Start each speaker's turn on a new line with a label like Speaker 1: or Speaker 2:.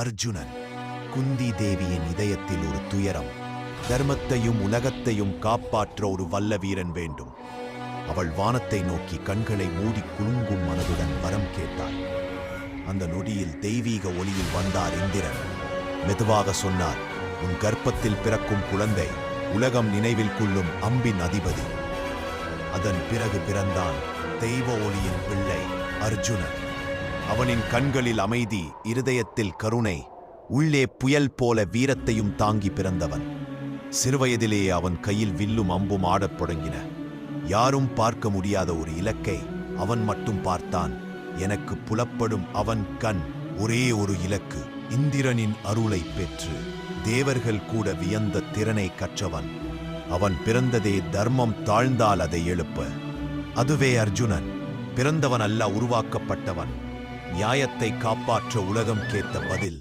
Speaker 1: அர்ஜுனன் குந்தி தேவியின் இதயத்தில் ஒரு துயரம். தர்மத்தையும் உலகத்தையும் காப்பாற்ற ஒரு வல்ல வீரன் வேண்டும். அவள் வானத்தை நோக்கி கண்களை மூடி குலுங்கும் மனதுடன் வரம் கேட்டாள். அந்த நொடியில் தெய்வீக ஒளியில் வந்தார் இந்திரன். மெதுவாக சொன்னார் உன் கர்ப்பத்தில் பிறக்கும் குழந்தை உலகம் நினைவில் கொள்ளும் அம்பின் அதிபதி. அதன் பிறகு பிறந்தான் தெய்வ ஒளியின் பிள்ளை அர்ஜுனன். அவனின் கண்களில் அமைதி இருதயத்தில் கருணை உள்ளே புயல் போல வீரத்தையும் தாங்கி பிறந்தவன். சிறுவயதிலேயே அவன் கையில் வில்லும் அம்பும் ஆடத் தொடங்கின. யாரும் பார்க்க முடியாத ஒரு இலக்கை அவன் மட்டும் பார்த்தான். எனக்கு புலப்படும் அவன் கண் ஒரே ஒரு இலக்கு இந்திரனின் அருளை பெற்று தேவர்கள் கூட வியந்த திறனை கற்றவன். அவன் பிறந்ததே தர்மம் தாழ்ந்தால் அதை எழுப்ப. அதுவே அர்ஜுனன் பிறந்தவன் அல்ல உருவாக்கப்பட்டவன். நியாயத்தை காப்பாற்ற உலகம் கேட்ட பதில்